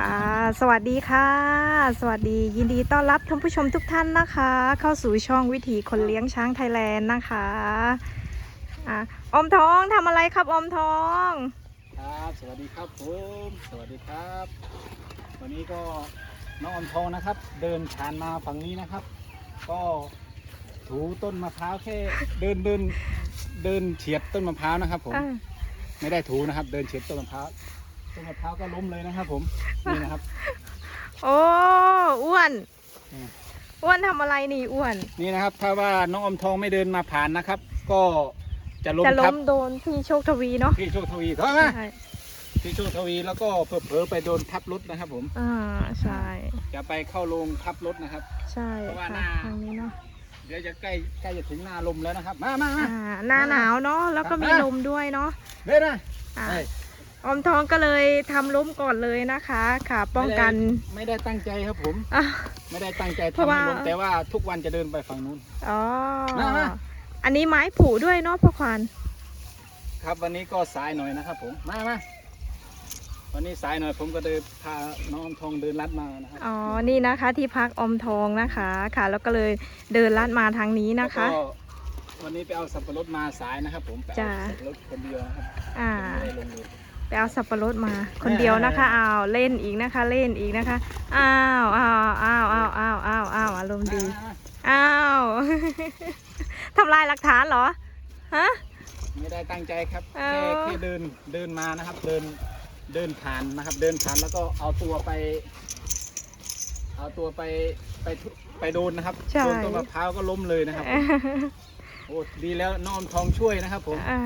ค่ะ สวัสดีค่ะ สวัสดียินดีต้อนรับท่านผู้ชมทุกท่านนะคะ เข้าสู่ช่องวิถีคนเลี้ยงช้างไทยแลนด์นะคะอะอมทองทำอะไรครับอมทอง ครับสวัสดีครับผมสวัสดีครับ วันนี้ก็น้องอมทองนะครับ เดินผ่านมาฝั่งนี้นะครับ ก็ถูต้นมะพร้าวแค่เดินเดินเดินเฉียดต้นมะพร้าวนะครับผม อะไม่ได้ถูนะครับ เดินเฉียดต้นมะพร้าว ต้นมะพร้าวก็ล้มเลยนะครับ ผมนี่นะครับโอ้อ้วนอืมอ้วนทำอะไรนี่อ้วน นี่นะครับ ถ้าว่าน้องอมทองไม่เดินมาผ่านนะครับ ก็จะล้มจะล้ทับมโดนพี่โชคทวีเนาะพี่โชคทวีถอยมาใช่พี่โชคทวีแล้วก็เผลอๆไปโดนทับรถนะครับ ผมอ่าใช่จะไปเข้าโรงทับรถนะครับ ใช่เพราะว่าหค่ะน้า ทางนี้เนาะเดี๋ยวจะใกล้ใกล้จะถึงหน้าลมแล้วนะครับ มามามา อ่าหน้าหนาวเนาะแล้วก็มีอะลมด้วยเนาะเด้นะอะเอ้ย อมทองก็เลยทำล้มก่อนเลยนะคะค่ะป้องกันไม่ได้ตั้งใจครับผม อะ ไม่ได้ตั้งใจเพราะทำว่าให้ลมแต่ว่าทุกวันจะเดินไปฝั่งนู้น อ๋อ มามา อันนี้ไม้ผูด้วยเนาะพ่อควาน ครับวันนี้ก็สายหน่อยนะครับผมมามาวันนี้สายหน่อยผมก็เดินพาน้องอมทองเดินลัดมานะครับอ๋อ นี่นะคะที่พักอมทองนะคะค่ะ แล้วก็เลยเดินลาดมาทางนี้นะคะ แล้วก็วันนี้ไปเอาสับปะรดมาสายนะครับผมไปเอาจ้ะ สับปะรดคนเดียวนะครับอ่า ไม่ได้ลงเลย ไปเอาสับปะรดมา คนเดียวนะคะอ้าวเล่นอีกนะคะ เล่นอีกนะคะอ้าวอ้าวอ้าวอ้าวอ้าวอ้าวอ้าวอารมณ์ดีมาอ้าวทำลายหลักฐานเหรอฮะไม่ได้ตั้งใจครับเอาแค่แค่เดินเดินมานะครับ เดินเดินผ่านนะครับ เดินผ่านแล้วก็เอาตัวไป เอาตัวไปไปทุไปโดนนะครับใช่โดนต้นมะพร้าวก็ล้มเลยนะครับโอ้ดีแล้วน้องอมทองช่วยนะครับผมอ่า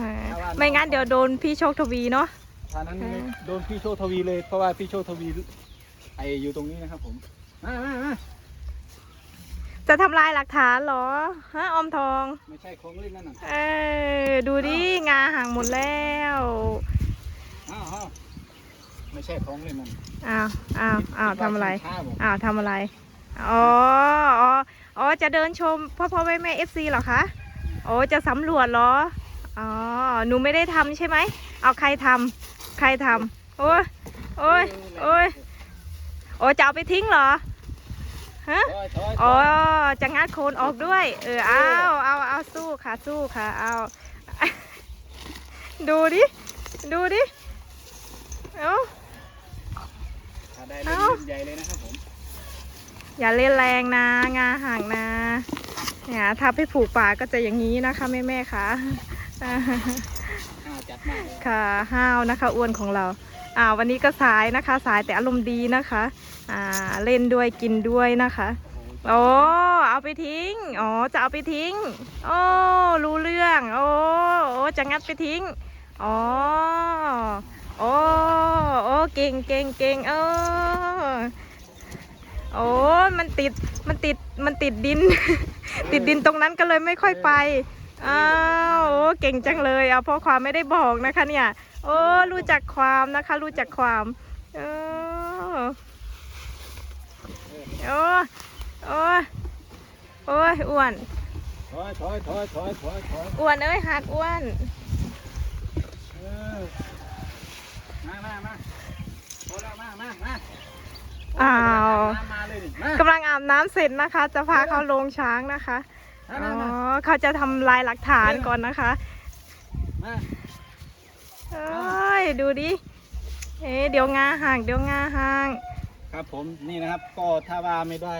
ไม่งั้นเดี๋ยวโดนพี่โชคทวีเนาะ ทางนั้นอ่าโดนพี่โชคทวีเลยเพราะว่าพี่โชคทวีไออยู่ตรงนี้นะครับ ผมมามามาจะทำลายหลักฐานเหรอฮะอมทอง ไม่ใช่ของเล่นนั่นน่ะเออดูดิงาห่างหมดแล้วอ้าวอ้าวไม่ใช่ของเล่นนั่นอ้าวอ้าวอ้าวทำอะไรคิดว่าช้าบอกอ้าวทำอะไรอ๋ออ๋ออ๋อจะเดินชมพ่อพ่อแม่แม่เอฟซีเหรอคะโอ้จะสำรวจเหรออ๋อหนูไม่ได้ทำใช่ไหมเอาใครทำ ใครทำโอ้ยโอ้ยโอ้ยโอ้จะเอาไปทิ้งเหรอฮะถอยถอยถอ๋ออยจะงัดโคนออกด้วย เออเอาเอาเอาสู้ค่ะสู้ค่ะเอาดูดิดูดิเอ้าถ้าได้เล่นเอ้าเล่นใหญ่เลยนะครับผมอย่าเล่นแรงนะ งาห่างนะเนี่ยถ้าไปผูกป่าก็จะอย่างนี้นะคะแม่แม่ๆค่ะ ค่ะห้าวนะคะอ้วนของเราอ่าวันนี้ก็สายนะคะสายแต่อารมณ์ดีนะคะอ่าเล่นด้วยกินด้วยนะคะโอ้เอาไปทิ้งอ๋อจะเอาไปทิ้งโอ้รู้เรื่องโอ้โอ้จะงัดไปทิ้งอ๋อโอ้โอ้เก่งเก่งเก่งเออโอ้มันติดมันติดมันติดดิน ติดดินตรงนั้นก็เลยไม่ค่อยไปอ้าวโอ้ เก่งจังเลยเอาเพราะความไม่ได้บอกนะคะเนี่ย โอ้รู้จักความนะคะ รู้จักความเออโอ้โอ้ยโอ้ยอ้วนถอยถอยถอยถอยถอยถอยอ้วนเอ้ยหักอ้วนเออมามามาพอแล้วมามามาอ้าวน้ำมาเลยดิมากำลังอาบน้ำเสร็จนะคะ จะพาเขาลงช้างนะคะมาอ๋อมามาเขาจะทำลายหลักฐานก่อนนะคะ มาเอ้ยดูดิ เอ๊ะเดี๋ยวงาห่างเดี๋ยวงาห่าง ครับผมนี่นะครับ ก็ถ้าว่าไม่ได้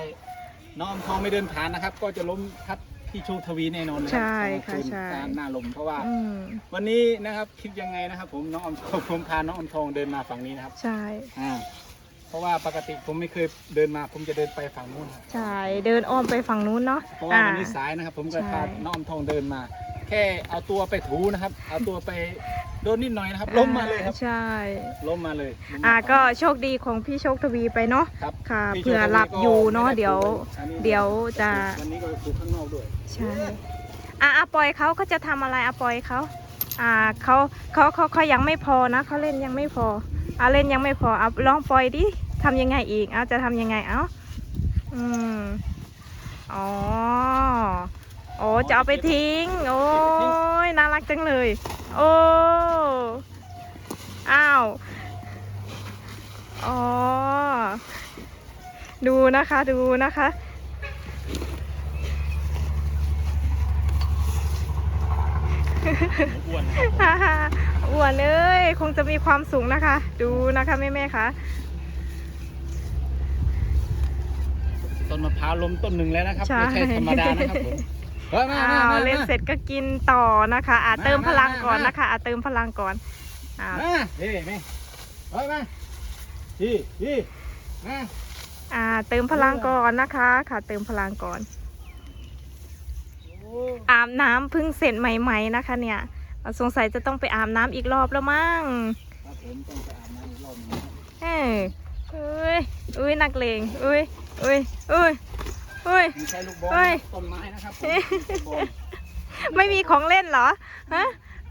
น้องอมทองไม่เดินผ่านนะครับ ก็จะล้มทับพี่โชคทวีแน่นอนเลยรับใช่ค่ะกลางนใช่ตามหน้าลมเพราะว่า อืมวันนี้นะครับคิดยังไงนะครับ ผมน้องอมทองผมพาน้องอมทองเดินมาฝั่งนี้นะครับใช่อ่าเพราะว่าปกติผมไม่เคยเดินมา ผมจะเดินไปฝั่งนู้นครับใช่เดินอ้อมไปฝั่งนู้นเนาะเพราะว่าวันนี้สายนะครับ ผมก็ใช่ พาน้องอมทองเดินมา แค่เอาตัวไปถูนะครับ เอาตัวไปโดนนิดหน่อยนะครับ ล้มมาเลยครับ ใช่ ล้มมาเลยล้มมาอ่าก็โชคดีของพี่โชคทวีไปเนาะ ครับค่ะพี่เผื่อโชคหลับอยู่เนาะก็ไม่ไเดี๋ยว อันนี้เดี๋ยวจะ วันนี้ก็ถูกข้างนอกด้วย ใช่อะอาปล่อยเขาเขาจะทำอะไรอาปล่อยเขาอ่าเขาเขาเขาเขายังไม่พอนะเขาเล่นยังไม่พออ่าเล่นยังไม่พอเอาลองปล่อยดิทำยังไงอีกเอาจะทำยังไงเอาอืมอ๋อ โอ้จะเอาไปทิ้ง โอ้ยน่ารักจังเลย โอ้อ้าวอ๋อดูนะคะดูนะคะอ้วนนะครับผมฮ่าฮ่าอ้วนเอ้ยคงจะมีความสูงนะคะ ดูนะคะแม่แม่ๆคะต้นมะพร้าวล้มต้นหนึ่งแล้วนะครับไม่ใช่ธรรมดานะครับผมเฮ้ยมา อ้ามาวมาเล่นเสร็จก็กินต่อนะคะอะมาเติมพลังมาก่อนมานะคะอะเติมพลังก่อนอ่ามาเฮ้ยแม่เฮ้ยมาพี่พี่มาอ่าเติมพลังก่อนนะคะ ค่ะ เติมพลังก่อนโอ้อาบน้ำเพิ่งเสร็จใหม่ ๆนะคะ เนี่ยสงสัยจะต้องไปอาบน้ำอีกรอบแล้วมั้งครับผมต้องไปอาบน้ำอีกรอบหนึงนะครับเอ้ยเอ้ยเอ้ยนักเลงเอ้ยเอ้ยเอ้ย เอ้ย ไม่ใช่ลูกบอลเฮ้ย ต้นไม้นะครับผมเฮ้ยลูกบอลไม่มีของเล่นเหรอฮะ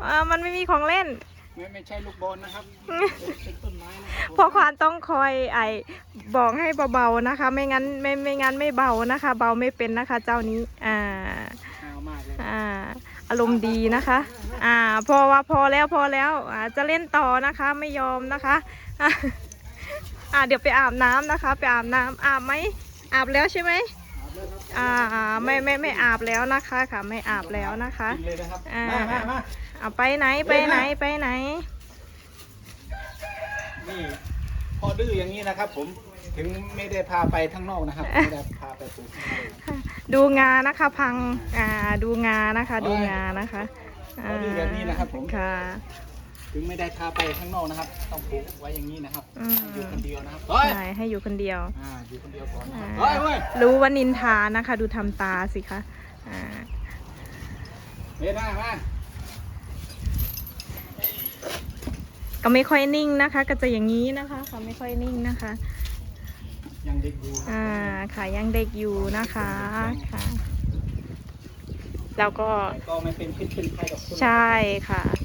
อ่ามันไม่มีของเล่น ไม่ไม่ใช่ลูกบอลนะครับเป็นต้นไม้นะครับผมพ่อควานต้องคอยไอบอกให้เบาๆนะคะ ไม่งั้นไม่ไม่งั้นไม่เบานะคะ เบาไม่เป็นนะคะ เจ้านี้อ่าอ้าวมากเลยอ่าอารมณ์ดีนะคะ อ่าพอว่าพอแล้วพอแล้วอ่าจะเล่นต่อนะคะไม่ยอมนะคะอะอ่าเดี๋ยวไปอาบน้ำนะคะ ไปอาบน้ำอาบไหมอาบแล้วใช่ไหม อาบเลยครับอ่าอ่าไม่ไม่ไม่อาบแล้วนะคะค่ะ ไม่อาบแล้วนะคะกินเลยนะครับอ่ามามามาเอาไปไหนไปไหนไปไหน นี่พอดื้ออย่างนี้นะครับ ผมถึงไม่ได้พาไปข้างนอกนะครับไม่ได้พาไปปลูกข้างนอกนะครับดูงานะคะ พังอ่าดูงานะคะ ดูงานะคะขอดูแบบนี้นะครับผม ค่ะ ถึงไม่ได้พาไปข้างนอกนะครับ ต้องปลูกไว้อย่างนี้นะครับอืม ให้อยู่คนเดียวนะครับเฮ้ยใช่ให้อยู่คนเดียว อ่าอยู่คนเดียวก่อนนะคอ่ารับเฮ้ยเฮ้ยรู้ว่านินทานะคะ ดูทำตาสิคะอ่าเฮ้ยมามาก็ไม่ค่อยนิ่งนะคะ ก็จะอย่างนี้นะคะค่ะไม่ค่อยนิ่งนะคะยังเด็กอยู่อ่าค่ะยังเด็กอยู่นะคะค่ะแล้วก็ก็ไม่เป็นพิษเป็นภัยกับคนใช่ค่ะอ่า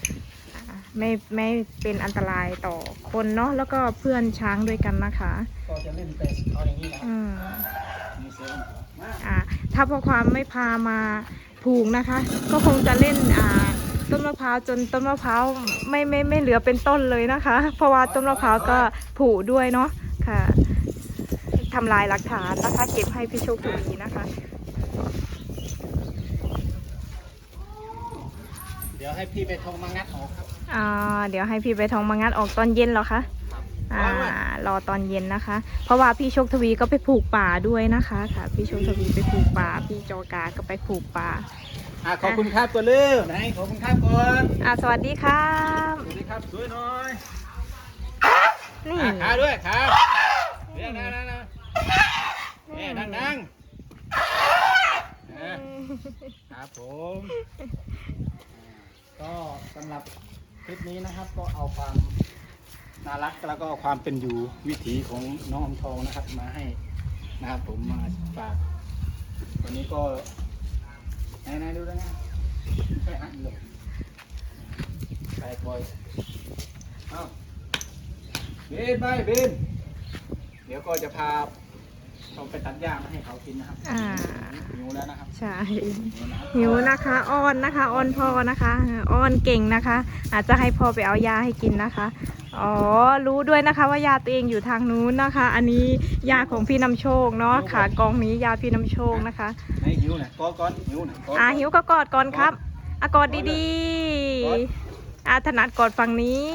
ไม่ไม่เป็นอันตรายต่อคนเนาะแล้วก็เพื่อนช้างด้วยกันนะคะก็จะเล่นแต่เอาอย่างนี้นะครับอืมมีเซลล์มาอ่าถ้าพ่อความไม่พามาผูกนะคะ ก็คงจะเล่นอ่าต้นมะพร้าวจนต้นมะพร้าวไม่ไม่ไม่เหลือเป็นต้นเลยนะคะ เพราะว่าต้นมะพร้าวก็ผุด้วยเนาะค่ะทำลายหลักฐานนะคะเก็บให้พี่โชคดีนะคะ เดี๋ยวให้พี่ไปทงมางัดออกครับ อ่าเดี๋ยวให้พี่ไปทองมางัดออกตอนเย็นเหรอคะครับอ่ารอตอนเย็นนะคะ เพราะว่าพี่โชคทวีก็ไปผูกป่าด้วยนะคะค่ะ พี่โชคทวีไปผูกป่า พี่จอกาก็ไปผูกป่าอ่าขอบคุณครับตัวเลือไหนขอบคุณครับก่อนอ่าสวัสดีครับสวัสดีครับสวยหน่อยนี่อะขาด้วยขาเรียกนะนะนะเนี่ยดังดังๆเออครับผม ก็สำหรับค ลิปนี้นะครับก็เอาความน่ารักแล้วก็ความเป็นอยู่วิถีของน้องอมทองนะครับ มาให้นะครับผมมาฝากวันนี้ก็ไหนๆดูแล้วนะไปหันเลยไปปล่อยเอาเบนไปเบนเดี๋ยวก็จะพา เราไปตัดหญ้ามาให้เขากินนะครับอ่า หิวแล้วนะครับใช่ หิวนะครับหิวนะคะอ้อนนะคะอ้อนพ่อนะคะอ้อนเก่งนะคะ อาจจะให้พ่อไปเอายาให้กินนะคะ อ๋อ รู้ด้วยนะคะว่ายาตัวเองอยู่ทางนู้นนะคะ อันนี้ยาของพี่นำโชคเนาะค่ะกองนี้ยาพี่นำโชคนะคะ ไหนหิวหน่อยกอดก่อนหิวหน่อยกอดอ่าหิวก็กอดก่อนครับอะกอดดีกอดๆอ่าถนัดกอดฝั่งนี้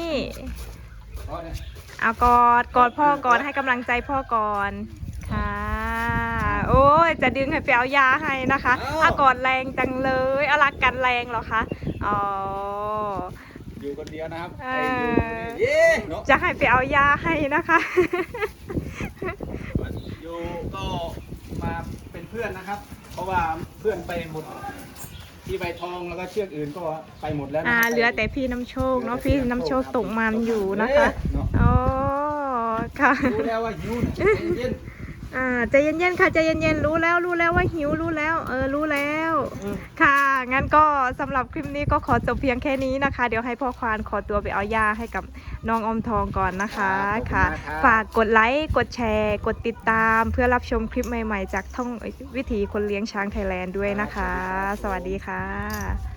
กอดเนี่ย เอากอดกอดพ่อก่อนให้กำลังใจพ่อก่อนค่ะโอ้ยจะดึงให้ไปเอายาให้นะคะอากอดแรงจังเลยเอารักกันแรงเหรอคะอ๋ออยู่คนเดียวนะครับเอไอ้ออยู่เย้เนาะจะให้ไปเอายาให้นะคะอยู่ก็มาเป็นเพื่อนนะครับ เพราะว่าเพื่อนไปหมดที่ใบทองแล้วก็เชือกอื่นก็ไปหมดแล้วนะอ่าครับเหลือแต่พี่น้ำโชคเนาะพี่น้ำโชคตกมันอยู่นะคะเนาะอ๋อค่ะรู้แล้วว่าหิวนะใจเย็น อ่าใจเย็นๆค่ะใจเย็นๆรู้แล้วรู้แล้วว่าหิวรู้แล้ว เออรู้แล้วอืมค่ะงั้นก็สำหรับคลิปนี้ก็ขอจบเพียงแค่นี้นะคะ เดี๋ยวให้พ่อควานขอตัวไปเอายาให้กับน้องอมทองก่อนนะคะค่ะ ฝากกดไลค์กดแชร์ กดติดตามเพื่อรับชมคลิปใหม่ๆ จากท่องวิถีคนเลี้ยงช้างไทยแลนด์ด้วยนะคะ สวัสดีค่ะ